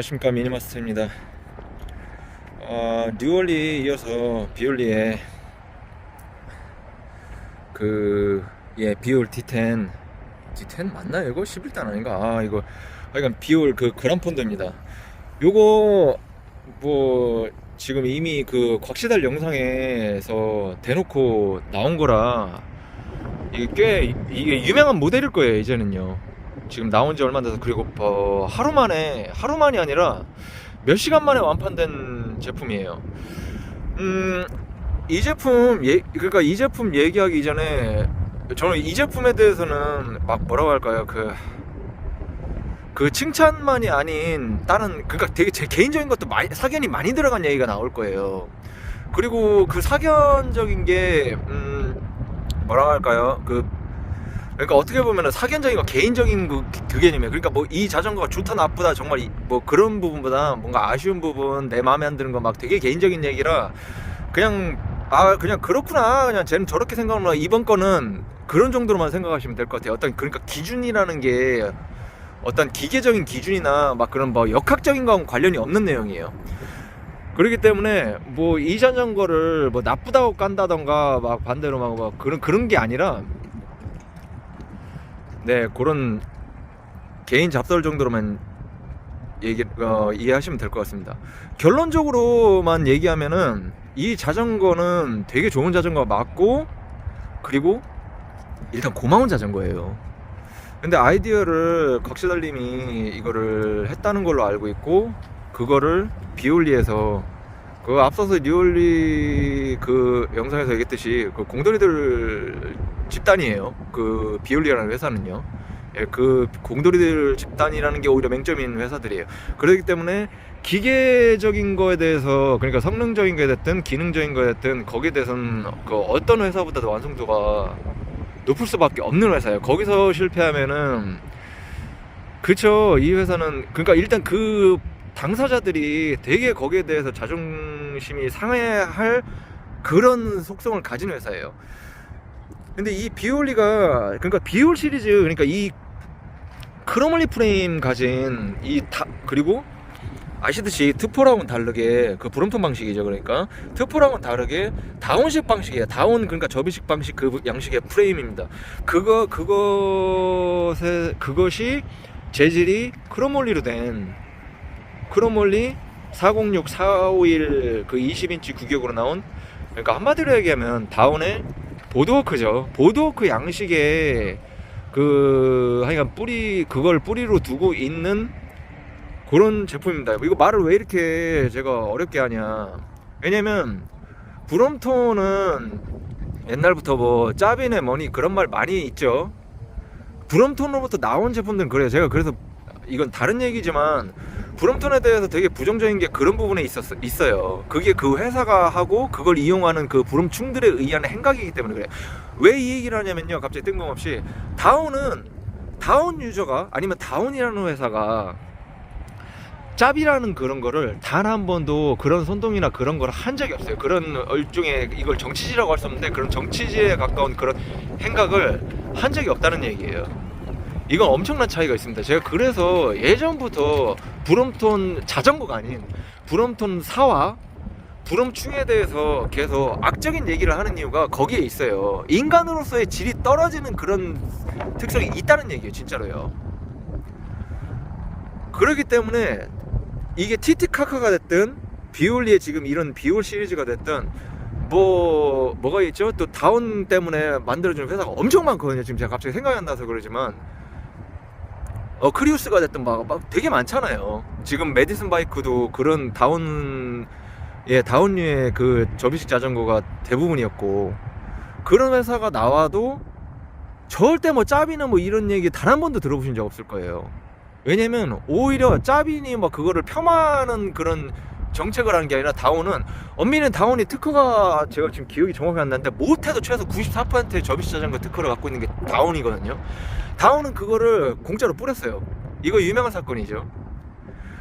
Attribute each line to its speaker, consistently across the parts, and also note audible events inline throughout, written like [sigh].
Speaker 1: 안녕하십니까 미니마스터입니다. 어, 뉴얼리 이어서 비올리의 그, 예, 비올 D10 D10 맞나요? 이거? 11단 아닌가? 아 이거. 하여간 비올 그 그란폰드입니다. 요거 뭐 지금 이미 그 곽시달 영상에서 대놓고 나온 거라 이게 꽤 이게 유명한 모델일 거예요 이제는요 지금 나온 지 얼마 안 돼서 그리고 어, 하루 만에 하루만이 아니라 몇 시간 만에 완판된 제품이에요. 음, 이 제품 예, 그러니까 이 제품 얘기하기 전에 저는 이 제품에 대해서는 막 뭐라고 할까요? 그, 그 칭찬만이 아닌 다른 그러니까 되게 제 개인적인 것도 많이 사견이 많이 들어간 얘기가 나올 거예요. 그리고 그 사견적인 게 음, 뭐라고 할까요? 그 그러니까 어떻게 보면은 사견적인 거 개인적인 그, 그 개념이에요. 그러니까 뭐 이 자전거가 좋다 나쁘다 정말 이- 뭐 그런 부분보다 뭔가 아쉬운 부분 내 마음에 안 드는 거 막 되게 개인적인 얘기라 그냥 아 그냥 그렇구나 그냥 쟤는 저렇게 생각하나 이번 거는 그런 정도로만 생각하시면 될 것 같아요. 어떤 그러니까 기준이라는 게 어떤 기계적인 기준이나 막 그런 뭐 역학적인 거하고 관련이 없는 내용이에요. 그렇기 때문에 뭐 이 자전거를 뭐 나쁘다고 깐다던가 막 반대로 막, 막 그런 그런 게 아니라 네 그런 개인 잡설 정도로만 얘기 어, 이해하시면 될 것 같습니다. 결론적으로만 얘기하면은 이 자전거는 되게 좋은 자전거 맞고 그리고 일단 고마운 자전거예요. 근데 아이디어를 곽시달님이 이거를 했다는 걸로 알고 있고 그거를 비올리에서 그 앞서서 리올리 그 영상에서 얘기했듯이 그 공돌이들 집단이에요. 그 비올리라는 회사는요. 예, 그 공돌이들 집단이라는 게 오히려 맹점인 회사들이에요. 그렇기 때문에 기계적인 거에 대해서 그러니까 성능적인 거에 됐든 기능적인 거에 됐든 거기에 대해서는 그 어떤 회사보다도 완성도가 높을 수밖에 없는 회사예요. 거기서 실패하면은 그쵸 이 회사는 그러니까 일단 그 당사자들이 되게 거기에 대해서 자존심이 상해할 그런 속성을 가진 회사예요. 근데 이 비올리가 그러니까 비올 시리즈 그러니까 이 크로멀리 프레임 가진 이 다 그리고 아시듯이 트포랑은 다르게 그 브롬톤 방식이죠 그러니까. 트포랑은 다르게 다운식 방식이에요. 다운 그러니까 접이식 방식 그 양식의 프레임입니다. 그거 그것에 그것이 재질이 크로몰리로 된 크로몰리 406, 451 그 20인치 규격으로 나온 그러니까 한마디로 얘기하면 다운의 보드워크죠. 보드워크 양식의 그 하여간 뿌리 그걸 뿌리로 두고 있는 그런 제품입니다. 이거 말을 왜 이렇게 제가 어렵게 하냐? 왜냐면 브롬톤은 옛날부터 뭐 짜비네 머니 그런 말 많이 있죠. 브롬톤으로부터 나온 제품들은 그래요. 제가 그래서 이건 다른 얘기지만 브롬톤에 대해서 되게 부정적인 게 그런 부분에 있었, 있어요. 그게 그 회사가 하고 그걸 이용하는 그 브롬충들에 의한 행각이기 때문에 그래요. 왜 이 얘기를 하냐면요. 갑자기 뜬금없이 다운은 다운 유저가 아니면 다운이라는 회사가 짭이라는 그런 거를 단 한 번도 그런 선동이나 그런 걸 한 적이 없어요. 그런 일종의 이걸 정치지라고 할 수 없는데 그런 정치지에 가까운 그런 행각을 한 적이 없다는 얘기예요. 이건 엄청난 차이가 있습니다. 제가 그래서 예전부터 브롬톤 자전거가 아닌 브롬톤 사와 브롬충에 대해서 계속 악적인 얘기를 하는 이유가 거기에 있어요. 인간으로서의 질이 떨어지는 그런 특성이 있다는 얘기예요, 진짜로요. 그렇기 때문에 이게 티티카카가 됐든 비올리의 지금 이런 비올 시리즈가 됐든 뭐 뭐가 있죠? 또 다운 때문에 만들어주는 회사가 엄청 많거든요. 지금 제가 갑자기 생각이 안 나서 그러지만 어 크리우스가 됐든 막, 막 되게 많잖아요. 지금 메디슨 바이크도 그런 다운 예 다운류의 그 접이식 자전거가 대부분이었고 그런 회사가 나와도 절대 뭐 짜비는 뭐 이런 얘기 단 한 번도 들어보신 적 없을 거예요. 왜냐면 오히려 짜비니 뭐 그거를 폄하하는 그런 정책을 하는 게 아니라 다운은 엄밀히 다운이 특허가 제가 지금 기억이 정확히 안 나는데 못해도 최소 94%의 접이식 자전거 특허를 갖고 있는 게 다운이거든요. 다운은 그거를 공짜로 뿌렸어요. 이거 유명한 사건이죠.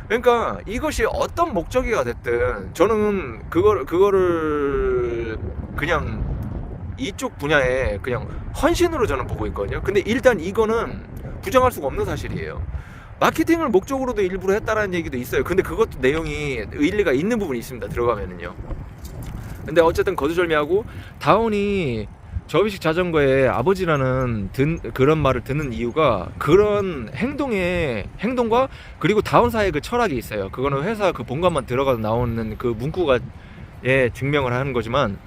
Speaker 1: 그러니까 이것이 어떤 목적이가 됐든 저는 그걸 그거를 그냥 이쪽 분야에 그냥 헌신으로 저는 보고 있거든요. 근데 일단 이거는 부정할 수가 없는 사실이에요. 마케팅을 목적으로도 일부러 했다라는 얘기도 있어요. 근데 그것도 내용이 일리가 있는 부분이 있습니다. 들어가면은요. 근데 어쨌든 거두절미하고 다운이 접이식 자전거의 아버지라는 든, 그런 말을 듣는 이유가 그런 행동의 행동과 그리고 다운 사이의 그 철학이 있어요. 그거는 회사 그 본관만 들어가서 나오는 그 문구가 예 증명을 하는 거지만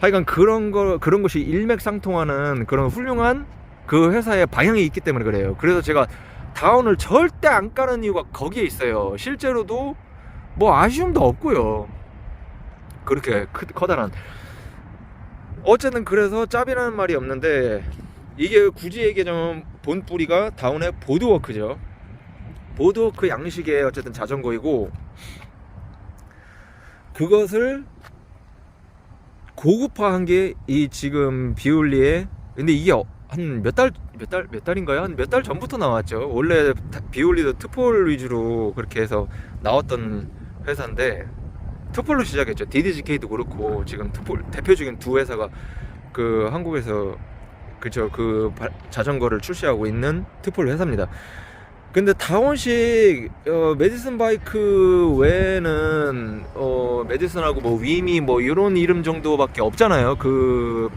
Speaker 1: 하여간 그런 거 그런 것이 일맥상통하는 그런 훌륭한 그 회사의 방향이 있기 때문에 그래요. 그래서 제가 다운을 절대 안 까는 이유가 거기에 있어요. 실제로도 뭐 아쉬움도 없고요. 그렇게 크, 커다란 어쨌든 그래서 짭이라는 말이 없는데 이게 굳이 얘기하자면 본 뿌리가 다운의 보드워크죠. 보드워크 양식의 어쨌든 자전거이고 그것을 고급화한 게 이 지금 비올리의 근데 이게 한 몇 달 몇 달 몇 달인가요? 한 몇 달 전부터 나왔죠. 원래 다- 비올리도 트폴 위주로 그렇게 해서 나왔던 회사인데 트폴로 시작했죠. DDGK도 그렇고 지금 트폴 대표적인 두 회사가 그 한국에서 그죠 그 바- 자전거를 출시하고 있는 트폴 회사입니다. 근데 다원식 어, 메디슨 바이크 외에는 어, 메디슨하고 뭐 위미 뭐 이런 이름 정도밖에 없잖아요. 그,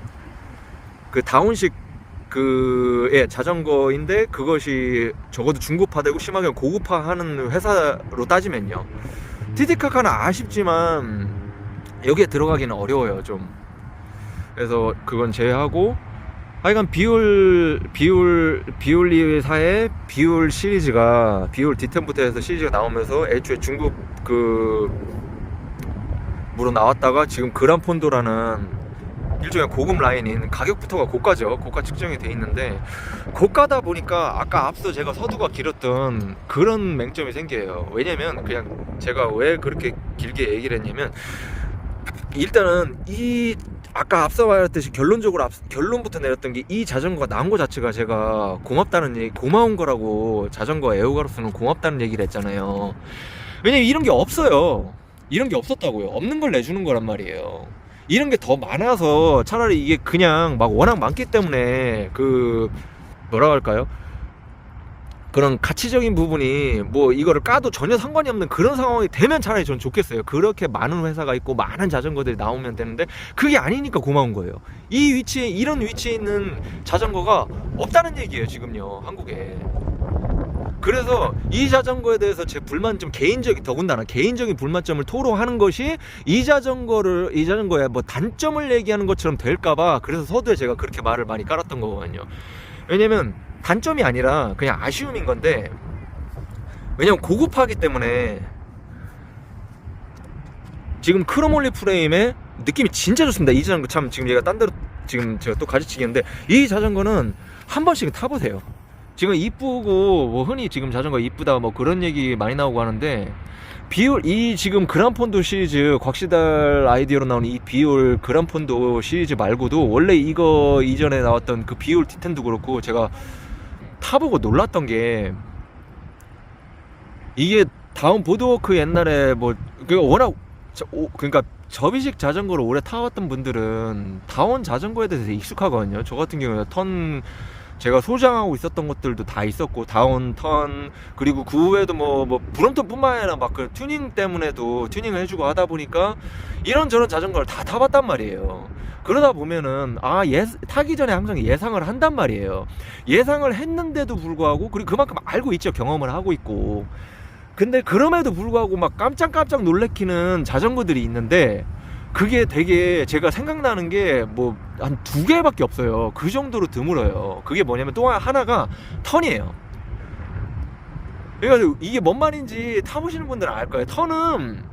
Speaker 1: 그 다운식 그 예, 자전거인데 그것이 적어도 중고파되고 심하게 고급화하는 회사로 따지면요. 티티카카는 아쉽지만 여기에 들어가기는 어려워요 좀. 그래서 그건 제외하고 하여간 비올 비올 비올리사의 비올 시리즈가 비올 디템부터 해서 시리즈가 나오면서 애초에 중국 그 무로 나왔다가 지금 그란폰도라는 일종의 고급 라인인 가격부터가 고가죠. 고가 측정이 돼 있는데 고가다 보니까 아까 앞서 제가 서두가 길었던 그런 맹점이 생겨요. 왜냐면 그냥 제가 왜 그렇게 길게 얘기를 했냐면 일단은 이 아까 앞서 말했듯이 결론적으로 앞, 결론부터 내렸던 게 이 자전거가 나온 거 자체가 제가 고맙다는 얘기, 고마운 거라고 자전거 애호가로서는 고맙다는 얘기를 했잖아요. 왜냐면 이런 게 없어요. 이런 게 없었다고요. 없는 걸 내주는 거란 말이에요. 이런 게 더 많아서 차라리 이게 그냥 막 워낙 많기 때문에 그 뭐라 할까요? 그런 가치적인 부분이 뭐 이거를 까도 전혀 상관이 없는 그런 상황이 되면 차라리 전 좋겠어요. 그렇게 많은 회사가 있고 많은 자전거들이 나오면 되는데 그게 아니니까 고마운 거예요. 이 위치에 이런 위치에 있는 자전거가 없다는 얘기예요, 지금요. 한국에. 그래서 이 자전거에 대해서 제 불만점 개인적인 더군다나 개인적인 불만점을 토로하는 것이 이 자전거를 이 자전거에 뭐 단점을 얘기하는 것처럼 될까봐 그래서 서두에 제가 그렇게 말을 많이 깔았던 거거든요. 왜냐면 단점이 아니라 그냥 아쉬움인 건데 왜냐면 고급하기 때문에 지금 크로몰리 프레임의 느낌이 진짜 좋습니다. 이 자전거 참 지금 얘가 딴 데로 지금 제가 또 가지치기인데 이 자전거는 한 번씩 타보세요. 지금 이쁘고 뭐 흔히 지금 자전거 이쁘다 뭐 그런 얘기 많이 나오고 하는데 비올 이 지금 그란폰도 시리즈 곽시달 아이디어로 나온 이 비올 그란폰도 시리즈 말고도 원래 이거 이전에 나왔던 그 비올 티텐도 그렇고 제가 타보고 놀랐던 게 이게 다운 보드워크 옛날에 뭐그 워낙 저- 오- 그러니까 접이식 자전거를 오래 타왔던 분들은 다운 자전거에 대해서 익숙하거든요. 저 같은 경우에 턴 제가 소장하고 있었던 것들도 다 있었고 다운 턴 그리고 그 외에도 뭐 뭐 브롬톤뿐만 아니라 막 그 튜닝 때문에도 튜닝을 해주고 하다 보니까 이런저런 자전거를 다 타봤단 말이에요. 그러다 보면은 아 예, 타기 전에 항상 예상을 한단 말이에요. 예상을 했는데도 불구하고 그리고 그만큼 알고 있죠 경험을 하고 있고. 근데 그럼에도 불구하고 막 깜짝깜짝 놀래키는 자전거들이 있는데 그게 되게 제가 생각나는 게 뭐 한 두 개밖에 없어요. 그 정도로 드물어요. 그게 뭐냐면 또 하나가 턴이에요. 그러니까 이게 뭔 말인지 타보시는 분들은 알 거예요. 턴은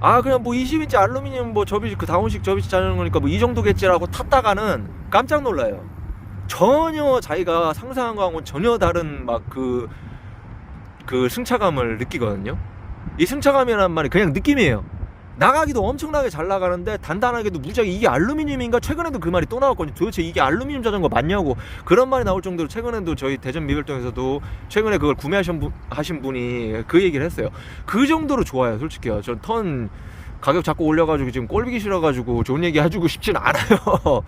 Speaker 1: 아 그냥 뭐 20인치 알루미늄 뭐 접이식 그 다운식 접이식 자전거니까 뭐 이 정도겠지라고 탔다가는 깜짝 놀라요. 전혀 자기가 상상한 거하고는 전혀 다른 막그그 승차감을 느끼거든요. 이 승차감이란 말이 그냥 느낌이에요. 나가기도 엄청나게 잘 나가는데 단단하게도 무지하게 이게 알루미늄인가? 최근에도 그 말이 또 나왔거든요. 도대체 이게 알루미늄 자전거 맞냐고. 그런 말이 나올 정도로 최근에도 저희 대전 미글동에서도 최근에 그걸 구매하신 분, 하신 분이 그 얘기를 했어요. 그 정도로 좋아요 솔직히요 전 턴 가격 자꾸 올려가지고 지금 꼴비기 싫어가지고 좋은 얘기 해주고 싶진 않아요. [laughs]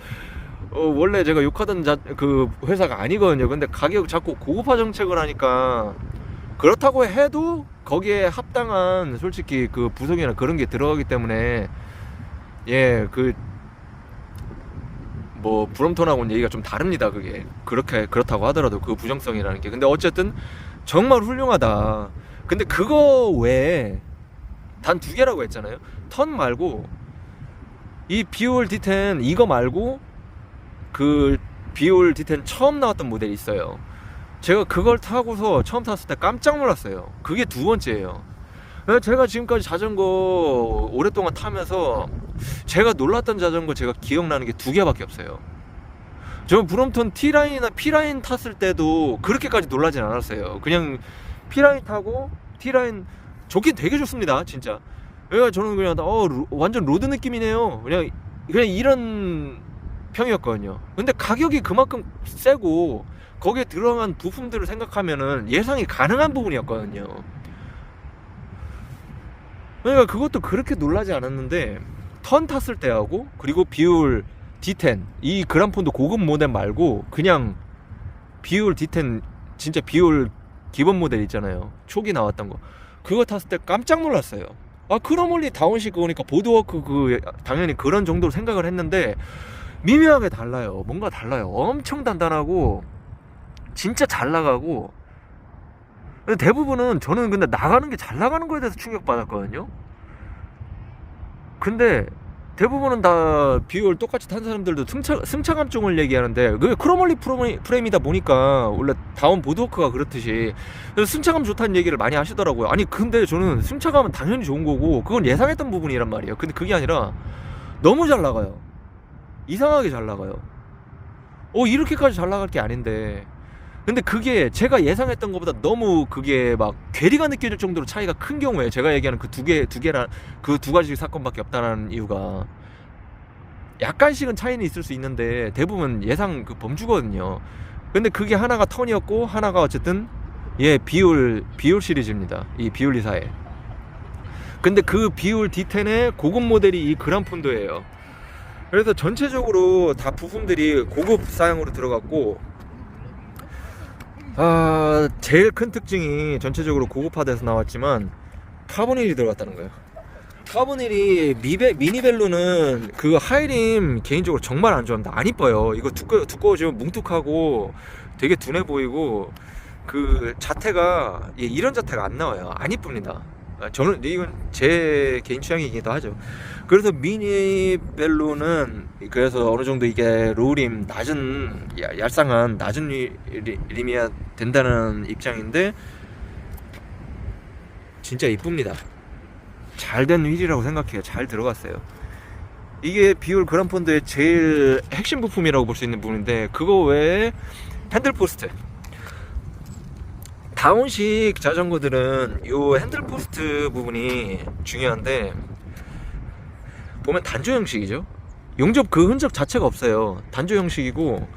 Speaker 1: 어, 원래 제가 욕하던 자, 그 회사가 아니거든요. 근데 가격 자꾸 고급화 정책을 하니까 그렇다고 해도 거기에 합당한 솔직히 그 부속이나 그런 게 들어가기 때문에 예, 그 뭐 브롬톤하고는 얘기가 좀 다릅니다. 그게 그렇게 그렇다고 하더라도 그 부정성이라는 게. 근데 어쨌든 정말 훌륭하다. 근데 그거 외에 단 두 개라고 했잖아요. 턴 말고 이 비올 D10 이거 말고 그 비올 D10 처음 나왔던 모델이 있어요. 제가 그걸 타고서 처음 탔을 때 깜짝 놀랐어요. 그게 두 번째예요. 예, 제가 지금까지 자전거 오랫동안 타면서 제가 놀랐던 자전거 제가 기억나는 게 두 개밖에 없어요. 저 브롬톤 T라인이나 P라인 탔을 때도 그렇게까지 놀라진 않았어요. 그냥 P라인 타고 T라인 좋긴 되게 좋습니다, 진짜. 그러니까 저는 그냥 어 로- 완전 로드 느낌이네요. 그냥 그냥 이런 평이었거든요. 근데 가격이 그만큼 세고 거기에 들어간 부품들을 생각하면은 예상이 가능한 부분이었거든요. 그러니까 그것도 그렇게 놀라지 않았는데 턴 탔을 때하고 그리고 비율 D10 이 그란폰도 고급 모델 말고 그냥 비율 D10 진짜 비율 기본 모델 있잖아요. 초기 나왔던 거 그거 탔을 때 깜짝 놀랐어요. 아 크로몰리 다운식 그거니까 보드워크 그 당연히 그런 정도로 생각을 했는데 미묘하게 달라요. 뭔가 달라요. 엄청 단단하고 진짜 잘 나가고 대부분은 저는 근데 나가는 게 잘 나가는 거에 대해서 충격받았거든요. 근데 대부분은 다 비율 똑같이 탄 사람들도 승차, 승차감증을 얘기하는데 그게 크로멀리 프레임이다 보니까 원래 다운 보드워크가 그렇듯이 승차감 좋다는 얘기를 많이 하시더라고요. 아니 근데 저는 승차감은 당연히 좋은 거고 그건 예상했던 부분이란 말이에요. 근데 그게 아니라 너무 잘 나가요. 이상하게 잘 나가요. 어 이렇게까지 잘 나갈 게 아닌데 근데 그게 제가 예상했던 것보다 너무 그게 막 괴리가 느껴질 정도로 차이가 큰 경우에 제가 얘기하는 그 두 개 두 개라 그 두 가지 사건밖에 없다는 이유가 약간씩은 차이는 있을 수 있는데 대부분 예상 그 범주거든요. 근데 그게 하나가 턴이었고 하나가 어쨌든 예 비올 비올 시리즈입니다. 이 비올 리사의. 근데 그 비올 D10의 고급 모델이 이 그란폰도예요. 그래서 전체적으로 다 부품들이 고급 사양으로 들어갔고 아 제일 큰 특징이 전체적으로 고급화돼서 나왔지만 카보닐이 들어갔다는 거예요. 카보닐이 미베, 미니벨로는 그 하이림 개인적으로 정말 안 좋아합니다. 안 이뻐요. 이거 두꺼, 두꺼워지면 뭉툭하고 되게 둔해 보이고 그 자태가 예, 이런 자태가 안 나와요. 안 이쁩니다. 아, 저는 이건 제 개인 취향이기도 하죠. 그래서 미니 벨로는 그래서 어느 정도 이게 로우림 낮은 야- 얄쌍한 낮은 림이야 된다는 입장인데 진짜 이쁩니다. 잘 된 휠이라고 생각해요. 잘 들어갔어요. 이게 비올 그란폰드의 제일 핵심 부품이라고 볼 수 있는 부분인데 그거 외에 핸들 포스트. 다운식 자전거들은 요 핸들 포스트 부분이 중요한데 보면 단조 형식이죠. 용접 그 흔적 자체가 없어요. 단조 형식이고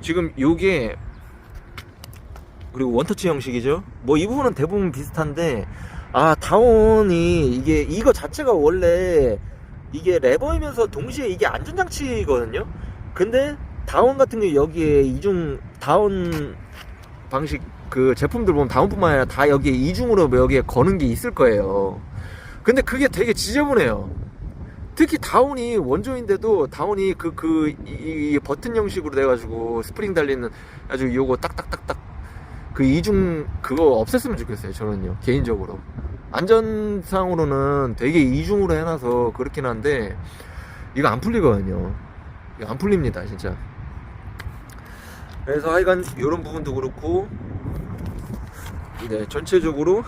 Speaker 1: 지금 요게 그리고 원터치 형식이죠. 뭐 이 부분은 대부분 비슷한데 아 다운이 이게 이거 자체가 원래 이게 레버이면서 동시에 이게 안전장치거든요. 근데 다운 같은 게 여기에 이중 다운 방식 그 제품들 보면 다운뿐만 아니라 다 여기에 이중으로 여기에 거는 게 있을 거예요. 근데 그게 되게 지저분해요. 특히 다운이 원조인데도 다운이 그 그 이 버튼 형식으로 돼가지고 스프링 달리는 아주 요거 딱딱딱딱 그 이중 그거 없앴으면 좋겠어요 저는요 개인적으로 안전상으로는 되게 이중으로 해놔서 그렇긴 한데 이거 안 풀리거든요 이거 안 풀립니다 진짜 그래서 하여간 이런 부분도 그렇고 네 전체적으로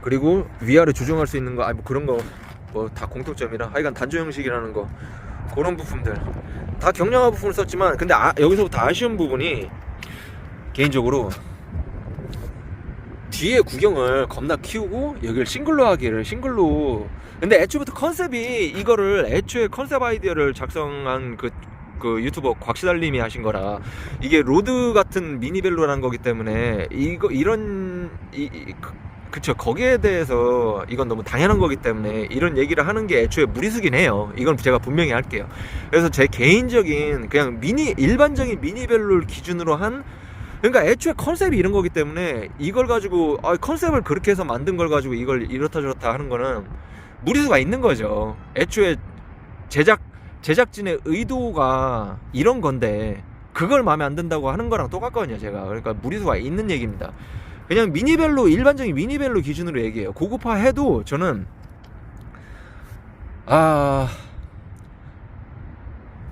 Speaker 1: 그리고 위아래 조정할 수 있는 거 아니 뭐 그런 거 뭐 다 공통점이라 하여간 단조 형식이라는 거 그런 부품들. 다 경량화 부품을 썼지만 근데 아, 여기서부터 아쉬운 부분이 개인적으로 뒤에 구경을 겁나 키우고 여기를 싱글로 하기를 싱글로. 근데 애초부터 컨셉이 이거를 애초에 컨셉 아이디어를 작성한 그, 그 유튜버 곽시달님이 하신 거라 이게 로드 같은 미니벨로라는 거기 때문에 이거 이런 이, 이- 그- 그쵸. 거기에 대해서 이건 너무 당연한 거기 때문에 이런 얘기를 하는 게 애초에 무리수긴 해요. 이건 제가 분명히 할게요. 그래서 제 개인적인 그냥 미니 일반적인 미니벨로를 기준으로 한 그러니까 애초에 컨셉이 이런 거기 때문에 이걸 가지고 아, 컨셉을 그렇게 해서 만든 걸 가지고 이걸 이렇다 저렇다 하는 거는 무리수가 있는 거죠. 애초에 제작 제작진의 의도가 이런 건데 그걸 마음에 안 든다고 하는 거랑 똑같거든요 제가. 그러니까 무리수가 있는 얘기입니다. 그냥 미니벨로 일반적인 미니벨로 기준으로 얘기해요. 고급화 해도 저는 아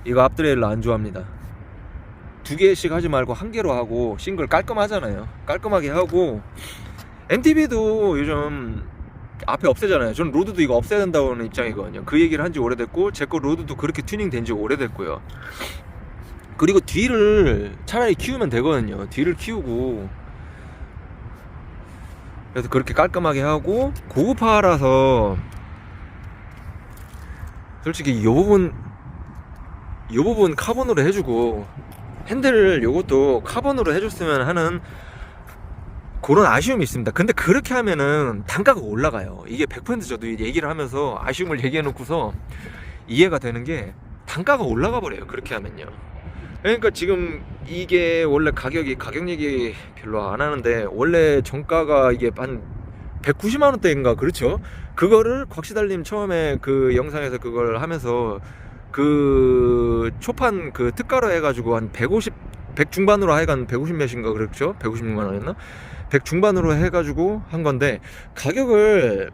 Speaker 1: 이거 앞드레일을 안 좋아합니다. 두 개씩 하지 말고 한 개로 하고 싱글 깔끔하잖아요. 깔끔하게 하고 MTB도 요즘 앞에 없애잖아요. 저는 로드도 이거 없애야 된다고 하는 입장이거든요. 그 얘기를 한 지 오래됐고 제 거 로드도 그렇게 튜닝 된 지 오래됐고요. 그리고 뒤를 차라리 키우면 되거든요. 뒤를 키우고. 그래서 그렇게 깔끔하게 하고 고급화라서 솔직히 이 부분 이 부분 카본으로 해주고 핸들을 요것도 카본으로 해줬으면 하는 그런 아쉬움이 있습니다. 근데 그렇게 하면은 단가가 올라가요. 이게 100% 저도 얘기를 하면서 아쉬움을 얘기해 놓고서 이해가 되는 게 단가가 올라가 버려요. 그렇게 하면요. 그러니까 지금 이게 원래 가격이 가격 얘기 별로 안 하는데 원래 정가가 이게 한 190만 원대인가 그렇죠? 그거를 곽시달님 처음에 그 영상에서 그걸 하면서 그 초판 그 특가로 해가지고 한 150, 100 중반으로 하여간 150 몇인가 그렇죠? 156만 원이었나? 100 중반으로 해가지고 한 건데 가격을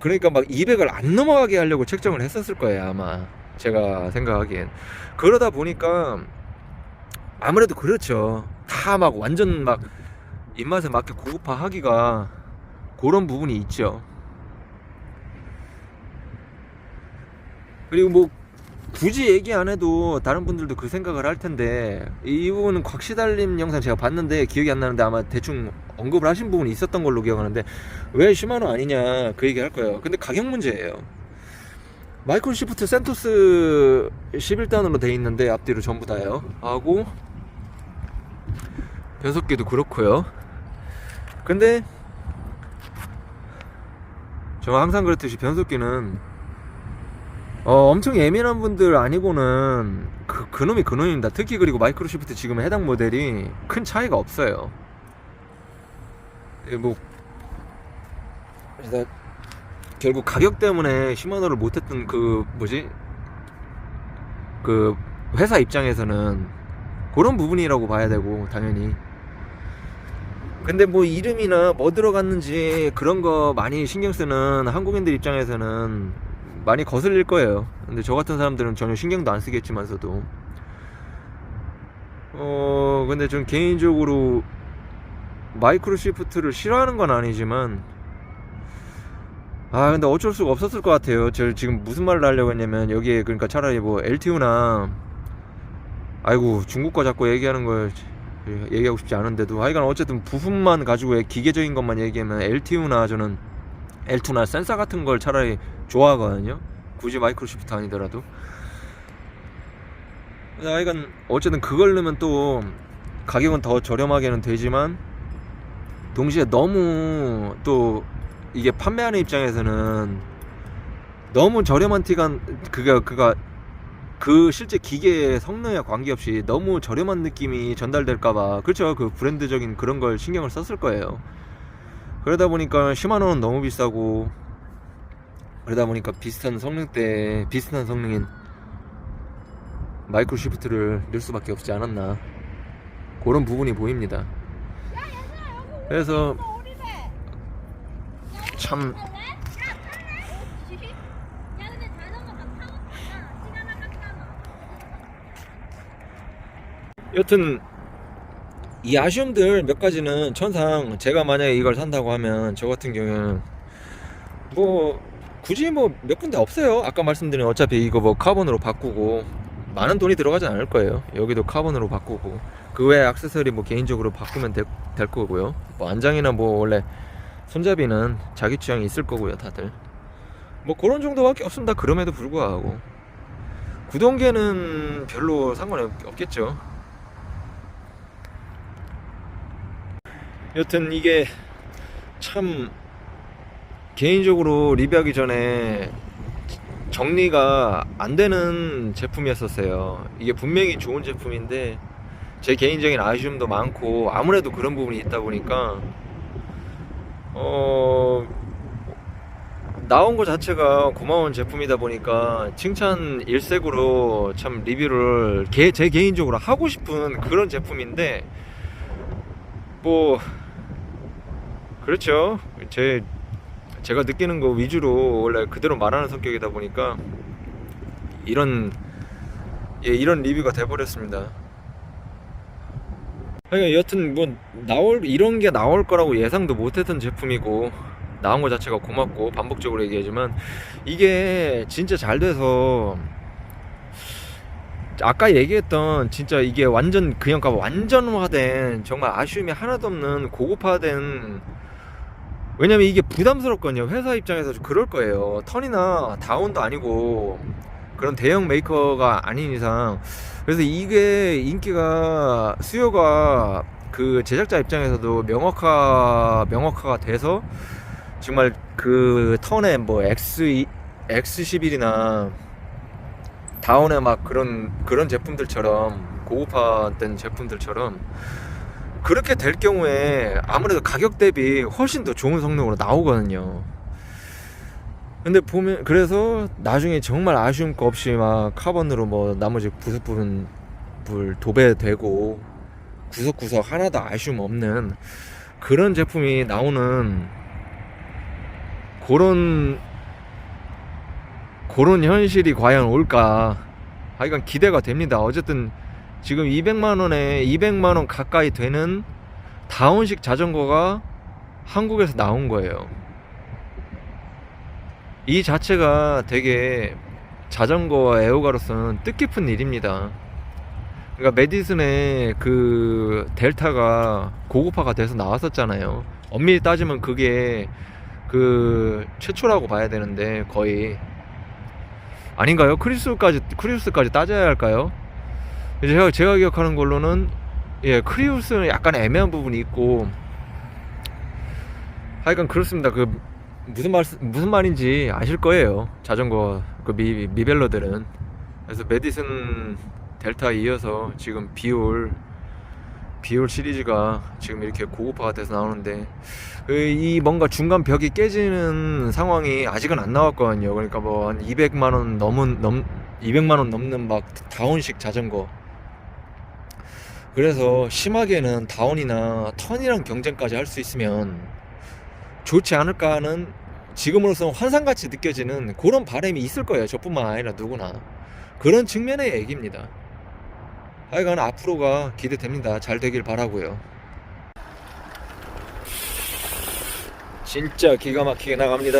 Speaker 1: 그러니까 막 200을 안 넘어가게 하려고 책정을 했었을 거예요 아마. 제가 생각하기엔. 그러다 보니까 아무래도 그렇죠. 다 막 완전 막 입맛에 맞게 고급화 하기가 그런 부분이 있죠. 그리고 뭐 굳이 얘기 안 해도 다른 분들도 그 생각을 할 텐데 이 부분은 곽시달님 영상 제가 봤는데 기억이 안 나는데 아마 대충 언급을 하신 부분이 있었던 걸로 기억하는데 왜 시마노 아니냐 그 얘기 할 거예요 근데 가격 문제예요 마이크로 시프트 센토스 11단으로 돼 있는데 앞뒤로 전부 다요 하고 변속기도 그렇고요 근데 저 항상 그랬듯이 변속기는 어, 엄청 예민한 분들 아니고는 그, 그놈이 그놈입니다. 특히 그리고 마이크로 시프트 지금 해당 모델이 큰 차이가 없어요. 예, 뭐, 결국 가격 때문에 시마노를 못했던 그, 뭐지? 그, 회사 입장에서는 그런 부분이라고 봐야 되고, 당연히. 근데 뭐 이름이나 뭐 들어갔는지 그런 거 많이 신경 쓰는 한국인들 입장에서는 많이 거슬릴 거예요. 근데 저 같은 사람들은 전혀 신경도 안 쓰겠지만서도. 어, 근데 전 개인적으로 마이크로 시프트를 싫어하는 건 아니지만, 아, 근데 어쩔 수가 없었을 것 같아요. 저 지금 무슨 말을 하려고 했냐면, 여기에 그러니까 차라리 뭐 LTU나, 아이고, 중국 거 자꾸 얘기하는 걸 얘기하고 싶지 않은데도, 하여간 어쨌든 부품만 가지고 기계적인 것만 얘기하면 LTU나 저는 L2나 센서 같은 걸 차라리 좋아하거든요. 굳이 마이크로 시프트 아니더라도. 하여간 어쨌든 그걸 넣으면 또 가격은 더 저렴하게는 되지만 동시에 너무 또 이게 판매하는 입장에서는 너무 저렴한 티가 그가 그가 그 실제 기계의 성능에 관계없이 너무 저렴한 느낌이 전달될까봐 그렇죠. 그 브랜드적인 그런 걸 신경을 썼을 거예요. 그러다 보니까 10만원은 너무 비싸고 그러다 보니까 비슷한 성능대 비슷한 성능인 마이크로 시프트를 넣을 수밖에 없지 않았나. 그런 부분이 보입니다 그래서 참 여튼 이 아쉬움들 몇 가지는 천상 제가 만약에 이걸 산다고 하면 저 같은 경우는 뭐 굳이 뭐 몇 군데 없어요. 아까 말씀드린 어차피 이거 뭐 카본으로 바꾸고 많은 돈이 들어가지 않을 거예요. 여기도 카본으로 바꾸고. 그 외에 액세서리 뭐 개인적으로 바꾸면 되, 될 거고요. 뭐 안장이나 뭐 원래 손잡이는 자기 취향이 있을 거고요 다들. 뭐 그런 정도밖에 없습니다. 그럼에도 불구하고. 구동계는 별로 상관이 없겠죠. 여튼 이게 참 개인적으로 리뷰하기 전에 정리가 안 되는 제품이었었어요. 이게 분명히 좋은 제품인데 제 개인적인 아쉬움도 많고 아무래도 그런 부분이 있다 보니까 어 나온 것 자체가 고마운 제품이다 보니까 칭찬 일색으로 참 리뷰를 개, 제 개인적으로 하고 싶은 그런 제품인데 뭐 그렇죠 제 제가 느끼는 거 위주로 원래 그대로 말하는 성격이다 보니까 이런 예, 이런 리뷰가 돼버렸습니다. 그러니까 여튼 뭐 나올 이런 게 나올 거라고 예상도 못했던 제품이고 나온 것 자체가 고맙고 반복적으로 얘기하지만 이게 진짜 잘 돼서 아까 얘기했던 진짜 이게 완전 그냥 가 완전화된 정말 아쉬움이 하나도 없는 고급화된 왜냐면 이게 부담스럽거든요. 회사 입장에서 좀 그럴 거예요. 턴이나 다운도 아니고 그런 대형 메이커가 아닌 이상. 그래서 이게 인기가 수요가 그 제작자 입장에서도 명확화 명확화가 돼서 정말 그 턴에 뭐 X X11이나 다운에 막 그런 그런 제품들처럼 고급화된 제품들처럼 그렇게 될 경우에 아무래도 가격 대비 훨씬 더 좋은 성능으로 나오거든요. 근데 보면 그래서 나중에 정말 아쉬움 거 없이 막 카본으로 뭐 나머지 부속 부분 불 도배되고 구석구석 하나도 아쉬움 없는 그런 제품이 나오는 그런 그런 현실이 과연 올까 하여간 기대가 됩니다. 어쨌든 지금 200만 원에 200만 원 가까이 되는 다운식 자전거가 한국에서 나온 거예요. 이 자체가 되게 자전거와 애호가로서는 뜻깊은 일입니다. 그러니까 메디슨의 그 델타가 고급화가 돼서 나왔었잖아요. 엄밀히 따지면 그게 그 최초라고 봐야 되는데 거의 아닌가요? 크리스까지 크리우스까지 따져야 할까요? 제가 제가 기억하는 걸로는 예 크리우스는 약간 애매한 부분이 있고 하여간 그렇습니다. 그 무슨 말 무슨 말인지 아실 거예요. 자전거 그 미, 미벨러들은 그래서 메디슨 델타 이어서 지금 비올 비올 시리즈가 지금 이렇게 고급화가 돼서 나오는데 그이 뭔가 중간 벽이 깨지는 상황이 아직은 안 나왔거든요. 그러니까 뭐 한 200만 원 넘은 넘 200만 원 넘는 막 다운식 자전거. 그래서 심하게는 다운이나 턴이랑 경쟁까지 할 수 있으면 좋지 않을까 하는 지금으로서는 환상같이 느껴지는 그런 바람이 있을 거예요. 저뿐만 아니라 누구나. 그런 측면의 얘기입니다. 하여간 앞으로가 기대됩니다. 잘 되길 바라고요. 진짜 기가 막히게 나갑니다.